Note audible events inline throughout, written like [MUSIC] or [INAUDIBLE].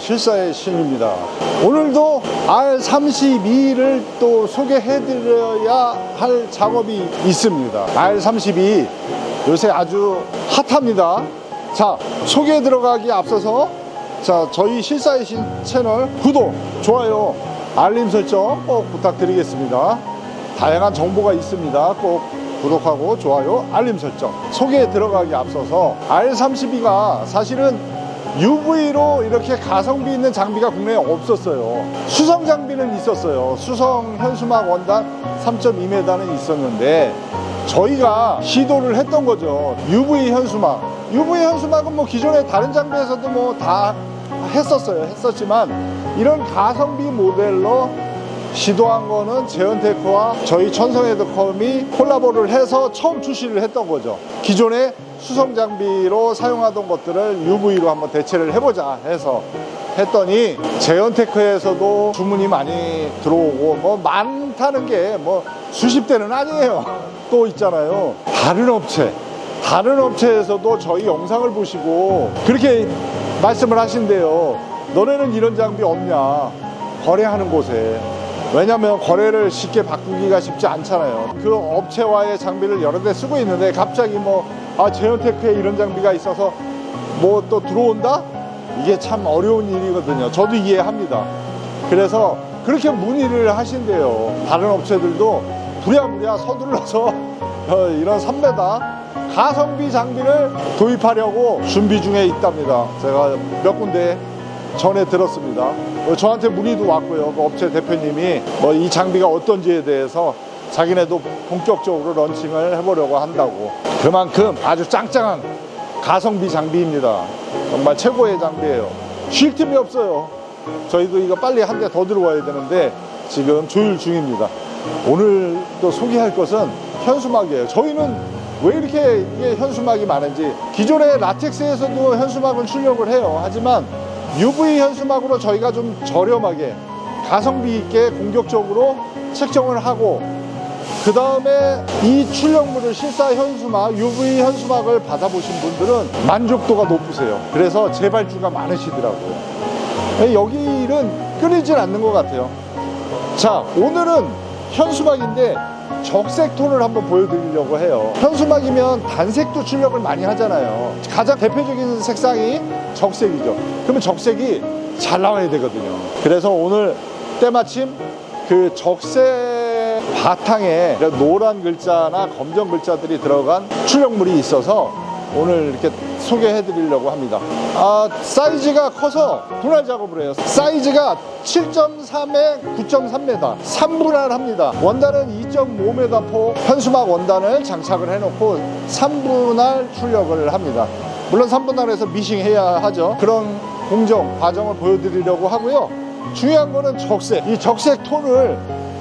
실사의 신입니다. 오늘도 R32를 또 소개해 드려야 할 작업이 있습니다. R32 요새 아주 핫합니다. 자 소개해 들어가기 앞서서 자 저희 실사의 신 채널 구독 좋아요 알림 설정 꼭 부탁드리겠습니다. 다양한 정보가 있습니다. 꼭 구독하고 좋아요 알림 설정. 소개에 들어가기 앞서서 R32가 사실은 UV로 이렇게 가성비 있는 장비가 국내에 없었어요. 수성 장비는 있었어요. 수성 현수막 원단 3.2m는 있었는데 저희가 시도를 했던 거죠. UV 현수막. UV 현수막은 뭐 기존의 다른 장비에서도 뭐 다 했었어요. 했었지만 이런 가성비 모델로 시도한 거는 제언테크와 저희 천성헤드컴이 콜라보를 해서 처음 출시를 했던 거죠. 기존의 수성 장비로 사용하던 것들을 UV로 한번 대체를 해보자 해서 했더니 제언테크에서도 주문이 많이 들어오고 뭐 많다는 게 뭐 수십 대는 아니에요. 또 있잖아요. 다른 업체, 다른 업체에서도 저희 영상을 보시고 그렇게 말씀을 하신대요. 너네는 이런 장비 없냐? 거래하는 곳에 왜냐면 거래를 쉽게 바꾸기가 쉽지 않잖아요. 그 업체와의 장비를 여러 대 쓰고 있는데 갑자기 뭐, 아, 제어테크에 이런 장비가 있어서 뭐 또 들어온다? 이게 참 어려운 일이거든요. 저도 이해합니다. 그래서 그렇게 문의를 하신대요. 다른 업체들도 부랴부랴 서둘러서 [LAUGHS] 어, 이런 3배다 가성비 장비를 도입하려고 준비 중에 있답니다. 제가 몇 군데 전에 들었습니다. 어, 저한테 문의도 왔고요. 그 업체 대표님이 뭐 이 장비가 어떤지에 대해서 자기네도 본격적으로 런칭을 해보려고 한다고. 그만큼 아주 짱짱한 가성비 장비입니다. 정말 최고의 장비예요. 쉴 틈이 없어요. 저희도 이거 빨리 한 대 더 들어와야 되는데 지금 조율 중입니다. 오늘 또 소개할 것은 현수막이에요. 저희는 왜 이렇게 이게 현수막이 많은지 기존의 라텍스에서도 현수막을 출력을 해요. 하지만 UV 현수막으로 저희가 좀 저렴하게 가성비 있게 공격적으로 책정을 하고 그 다음에 이 출력물을 실사 현수막, UV 현수막을 받아보신 분들은 만족도가 높으세요. 그래서 재발주가 많으시더라고요. 여기 일은 끊이질 않는 것 같아요. 자, 오늘은 현수막인데 적색 톤을 한번 보여드리려고 해요. 현수막이면 단색도 출력을 많이 하잖아요. 가장 대표적인 색상이 적색이죠. 그러면 적색이 잘 나와야 되거든요. 그래서 오늘 때마침 그 적색 바탕에 노란 글자나 검정 글자들이 들어간 출력물이 있어서 오늘 이렇게 소개해 드리려고 합니다. 아, 사이즈가 커서 분할 작업을 해요. 사이즈가 7.3에 9.3m, 3분할 합니다. 원단은 2.5m 포 현수막 원단을 장착을 해놓고 3분할 출력을 합니다. 물론 3분할에서 미싱해야 하죠. 그런 공정, 과정을 보여드리려고 하고요. 중요한 거는 적색. 이 적색 톤을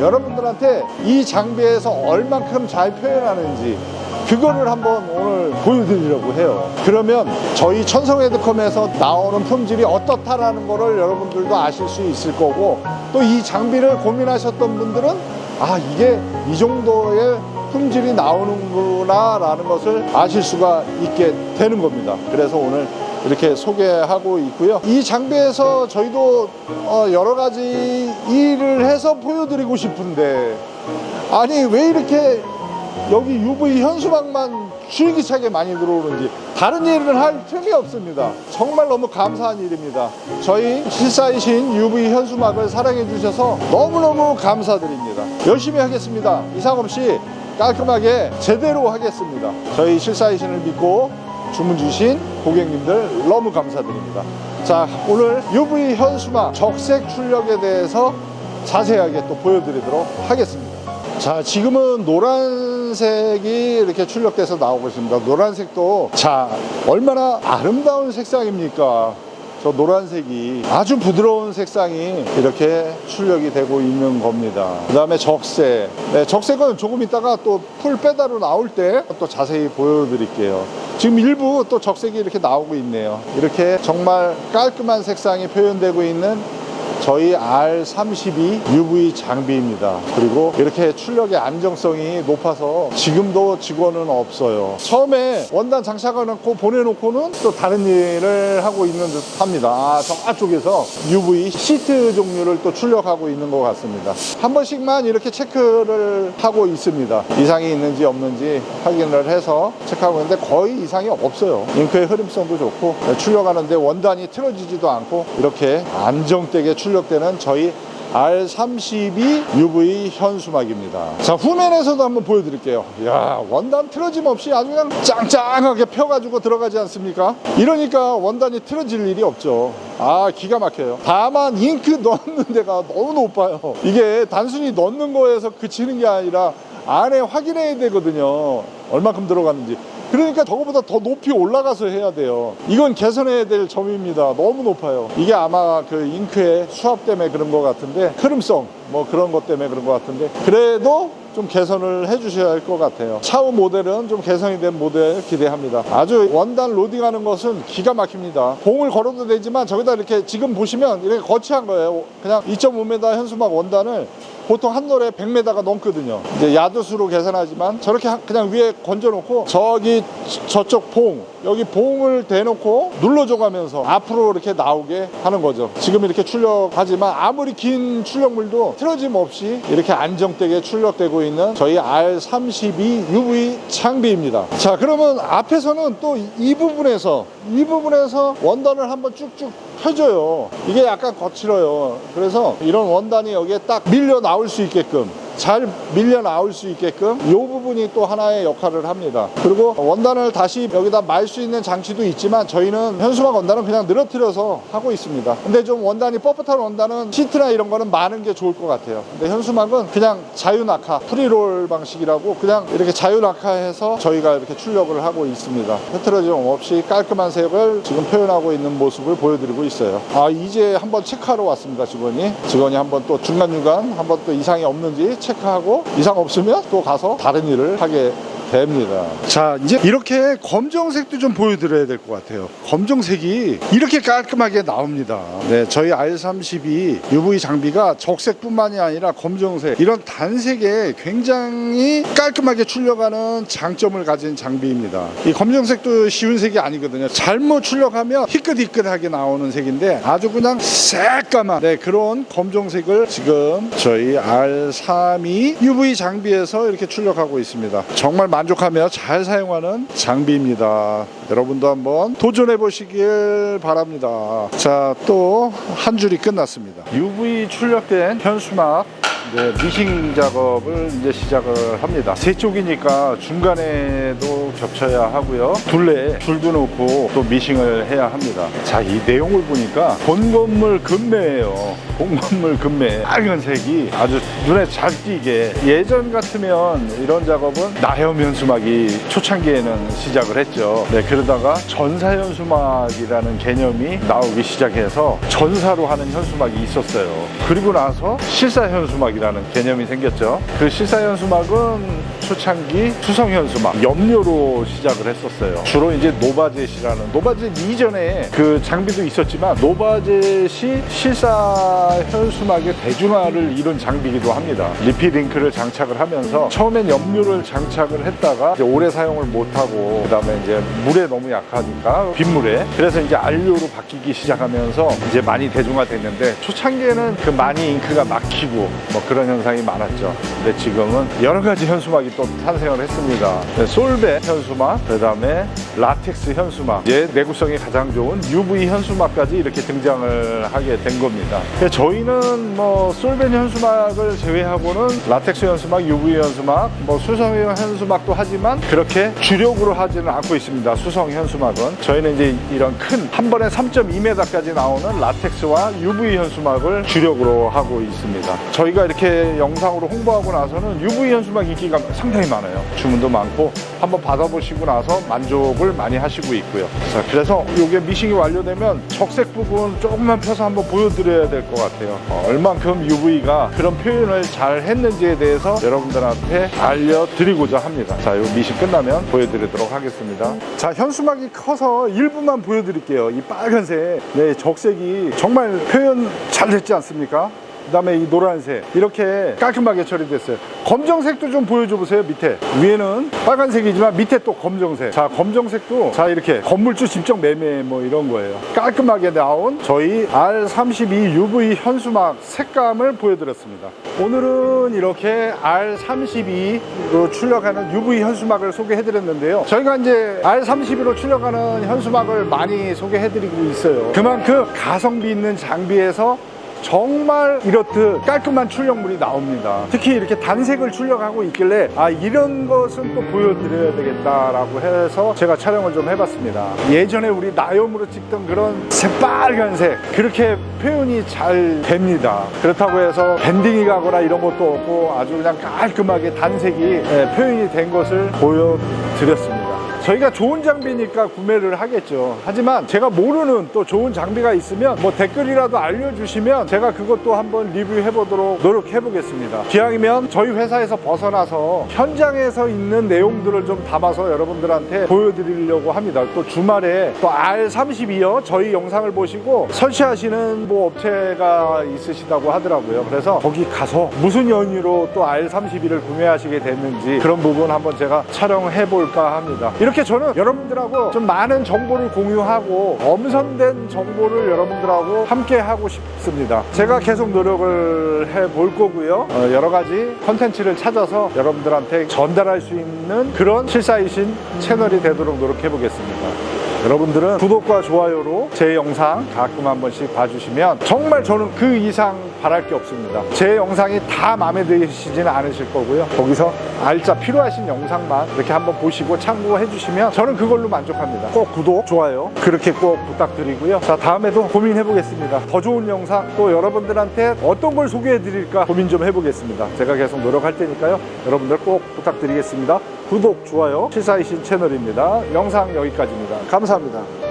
여러분들한테 이 장비에서 얼만큼 잘 표현하는지 그거를 한번 오늘 보여드리려고 해요. 그러면 저희 천성 헤드컴에서 나오는 품질이 어떻다라는 거를 여러분들도 아실 수 있을 거고 또 이 장비를 고민하셨던 분들은 아 이게 이 정도의 품질이 나오는구나 라는 것을 아실 수가 있게 되는 겁니다. 그래서 오늘 이렇게 소개하고 있고요. 이 장비에서 저희도 어, 여러 가지 일을 해서 보여드리고 싶은데 아니 왜 이렇게 여기 UV 현수막만 줄기차게 많이 들어오는지 다른 일을 할 틈이 없습니다. 정말 너무 감사한 일입니다. 저희 실사이신 UV 현수막을 사랑해 주셔서 너무너무 감사드립니다. 열심히 하겠습니다. 이상 없이 깔끔하게 제대로 하겠습니다. 저희 실사이신을 믿고 주문 주신 고객님들 너무 감사드립니다. 자, 오늘 UV 현수막 적색 출력에 대해서 자세하게 또 보여드리도록 하겠습니다. 자, 지금은 노란색이 이렇게 출력돼서 나오고 있습니다. 노란색도 자, 얼마나 아름다운 색상입니까? 저 노란색이 아주 부드러운 색상이 이렇게 출력이 되고 있는 겁니다. 그 다음에 적색. 네, 적색은 조금 있다가 또 풀 빼다로 나올 때 또 자세히 보여드릴게요. 지금 일부 또 적색이 이렇게 나오고 있네요. 이렇게 정말 깔끔한 색상이 표현되고 있는 저희 R32 UV 장비입니다. 그리고 이렇게 출력의 안정성이 높아서 지금도 직원은 없어요. 처음에 원단 장착해놓고 보내놓고는 또 다른 일을 하고 있는 듯 합니다. 아, 저 쪽에서 UV 시트 종류를 또 출력하고 있는 것 같습니다. 한 번씩만 이렇게 체크를 하고 있습니다. 이상이 있는지 없는지 확인을 해서 체크하고 있는데 거의 이상이 없어요. 잉크의 흐름성도 좋고 출력하는데 원단이 틀어지지도 않고 이렇게 안정되게 출력 되는 저희 R32 UV 현수막입니다. 자, 후면에서도 한번 보여드릴게요. 야 원단 틀어짐 없이 아주 그냥 짱짱하게 펴가지고 들어가지 않습니까? 이러니까 원단이 틀어질 일이 없죠. 아, 기가 막혀요. 다만 잉크 [LAUGHS] 넣는 데가 너무 높아요. 이게 단순히 넣는 거에서 그치는 게 아니라 안에 확인해야 되거든요. 얼마큼 들어갔는지. 그러니까 저거보다 더 높이 올라가서 해야 돼요. 이건 개선해야 될 점입니다. 너무 높아요. 이게 아마 그 잉크의 수압 때문에 그런 것 같은데 흐름성 뭐 그런 것 때문에 그런 것 같은데 그래도 좀 개선을 해 주셔야 할 것 같아요. 차후 모델은 좀 개선이 된 모델 기대합니다. 아주 원단 로딩하는 것은 기가 막힙니다. 봉을 걸어도 되지만 저기다 이렇게 지금 보시면 이렇게 거치한 거예요. 그냥 2.5m 현수막 원단을 보통 한 노래 100m가 넘거든요. 이제 야드수로 계산하지만 저렇게 하- 그냥 위에 건져놓고 저기 저쪽 봉 여기 봉을 대놓고 눌러줘가면서 앞으로 이렇게 나오게 하는 거죠. 지금 이렇게 출력하지만 아무리 긴 출력물도 틀어짐 없이 이렇게 안정되게 출력되고 있는 저희 R32 UV 장비입니다. 자, 그러면 앞에서는 또 이 부분에서 이 부분에서 원단을 한번 쭉쭉 펴줘요. 이게 약간 거칠어요. 그래서 이런 원단이 여기에 딱 밀려 나올 수 있게끔 잘 밀려 나올 수 있게끔 이 부분이 또 하나의 역할을 합니다. 그리고 원단을 다시 여기다 말 수 있는 장치도 있지만 저희는 현수막 원단은 그냥 늘어뜨려서 하고 있습니다. 근데 좀 원단이 뻣뻣한 원단은 시트나 이런 거는 많은 게 좋을 것 같아요. 근데 현수막은 그냥 자유 낙하, 프리롤 방식이라고 그냥 이렇게 자유 낙하해서 저희가 이렇게 출력을 하고 있습니다. 흐트러짐 없이 깔끔한 색을 지금 표현하고 있는 모습을 보여드리고 있어요. 아 이제 한번 체크하러 왔습니다 직원이. 직원이 한번 또 중간중간 한번 또 이상이 없는지 체크하고 이상 없으면 또 가서 다른 일을 하게 됩니다. 자, 이제 이렇게 검정색도 좀 보여드려야 될 것 같아요. 검정색이 이렇게 깔끔하게 나옵니다. 네, 저희 R32 UV 장비가 적색뿐만이 아니라 검정색 이런 단색에 굉장히 깔끔하게 출력하는 장점을 가진 장비입니다. 이 검정색도 쉬운 색이 아니거든요. 잘못 출력하면 희끗희끗하게 나오는 색인데 아주 그냥 새까만 네, 그런 검정색을 지금 저희 R32 UV 장비에서 이렇게 출력하고 있습니다. 정말 만족하며 잘 사용하는 장비입니다. 여러분도 한번 도전해 보시길 바랍니다. 자, 또 한 줄이 끝났습니다. UV 출력된 현수막 네, 미싱 작업을 이제 시작을 합니다. 세 쪽이니까 중간에도 겹쳐야 하고요. 둘레 줄도 놓고 또 미싱을 해야 합니다. 자, 이 내용을 보니까 본 건물 금매예요. 본 건물 금매. 빨간색이 아주 눈에 잘 띄게 예전 같으면 이런 작업은 나염 현수막이 초창기에는 시작을 했죠. 네, 그러다가 전사 현수막이라는 개념이 나오기 시작해서 전사로 하는 현수막이 있었어요. 그리고 나서 실사 현수막이 라는 개념이 생겼죠. 그 실사 현수막은 초창기 수성 현수막 염료로 시작을 했었어요. 주로 이제 노바젯이라는 노바젯 이전에 그 장비도 있었지만 노바젯이 실사 현수막의 대중화를 이룬 장비이기도 합니다. 리필 잉크를 장착을 하면서 처음엔 염료를 장착을 했다가 오래 사용을 못하고 그다음에 이제 물에 너무 약하니까 빗물에 그래서 이제 안료로 바뀌기 시작하면서 이제 많이 대중화됐는데 초창기에는 그 많이 잉크가 막히고 뭐 그런 현상이 많았죠. 근데 지금은 여러 가지 현수막이 또 탄생을 했습니다. 네, 솔베 현수막, 그다음에 라텍스 현수막, 얘 내구성이 가장 좋은 UV 현수막까지 이렇게 등장을 하게 된 겁니다. 저희는 뭐 솔벤 현수막을 제외하고는 라텍스 현수막, UV 현수막, 뭐 수성 현수막도 하지만 그렇게 주력으로 하지는 않고 있습니다. 수성 현수막은 저희는 이제 이런 큰 한 번에 3.2m까지 나오는 라텍스와 UV 현수막을 주력으로 하고 있습니다. 저희가 이렇게 영상으로 홍보하고 나서는 UV 현수막 인기가 상당히 많아요. 주문도 많고 한번 받아보시고 나서 만족을 많이 하시고 있고요. 자, 그래서 이게 미싱이 완료되면 적색 부분 조금만 펴서 한번 보여드려야 될 것 같아요. 어, 얼만큼 UV가 그런 표현을 잘 했는지에 대해서 여러분들한테 알려드리고자 합니다. 자, 이 미싱 끝나면 보여드리도록 하겠습니다. 자, 현수막이 커서 일부만 보여드릴게요. 이 빨간색, 네, 적색이 정말 표현 잘 됐지 않습니까? 그다음에 이 노란색 이렇게 깔끔하게 처리됐어요. 검정색도 좀 보여줘 보세요. 밑에 위에는 빨간색이지만 밑에 또 검정색. 자 검정색도 자 이렇게 건물주 직접 매매 뭐 이런 거예요. 깔끔하게 나온 저희 R32 UV 현수막 색감을 보여드렸습니다. 오늘은 이렇게 R32로 출력하는 UV 현수막을 소개해드렸는데요. 저희가 이제 R32로 출력하는 현수막을 많이 소개해드리고 있어요. 그만큼 가성비 있는 장비에서 정말 이렇듯 깔끔한 출력물이 나옵니다. 특히 이렇게 단색을 출력하고 있길래 아 이런 것은 또 보여드려야 되겠다라고 해서 제가 촬영을 좀 해봤습니다. 예전에 우리 나염으로 찍던 그런 새빨간색 그렇게 표현이 잘 됩니다. 그렇다고 해서 밴딩이 가거나 이런 것도 없고 아주 그냥 깔끔하게 단색이 예, 표현이 된 것을 보여드렸습니다. 저희가 좋은 장비니까 구매를 하겠죠. 하지만 제가 모르는 또 좋은 장비가 있으면 뭐 댓글이라도 알려주시면 제가 그것도 한번 리뷰해 보도록 노력해 보겠습니다. 기왕이면 저희 회사에서 벗어나서 현장에서 있는 내용들을 좀 담아서 여러분들한테 보여드리려고 합니다. 또 주말에 또 R32요 저희 영상을 보시고 설치하시는 뭐 업체가 있으시다고 하더라고요. 그래서 거기 가서 무슨 연유로 또 R32를 구매하시게 됐는지 그런 부분 한번 제가 촬영해 볼까 합니다. 이렇게 저는 여러분들하고 좀 많은 정보를 공유하고 엄선된 정보를 여러분들하고 함께 하고 싶습니다. 제가 계속 노력을 해 볼 거고요. 어, 여러 가지 컨텐츠를 찾아서 여러분들한테 전달할 수 있는 그런 실사이신 채널이 되도록 노력해 보겠습니다. 여러분들은 구독과 좋아요로 제 영상 가끔 한 번씩 봐주시면 정말 저는 그 이상 바랄 게 없습니다. 제 영상이 다 마음에 드시지는 않으실 거고요. 거기서 알짜 필요하신 영상만 이렇게 한번 보시고 참고해 주시면 저는 그걸로 만족합니다. 꼭 구독, 좋아요 그렇게 꼭 부탁드리고요. 자 다음에도 고민해 보겠습니다. 더 좋은 영상 또 여러분들한테 어떤 걸 소개해 드릴까 고민 좀 해보겠습니다. 제가 계속 노력할 테니까요. 여러분들 꼭 부탁드리겠습니다. 구독, 좋아요, 실사이신 채널입니다. 영상 여기까지입니다. 감사합니다.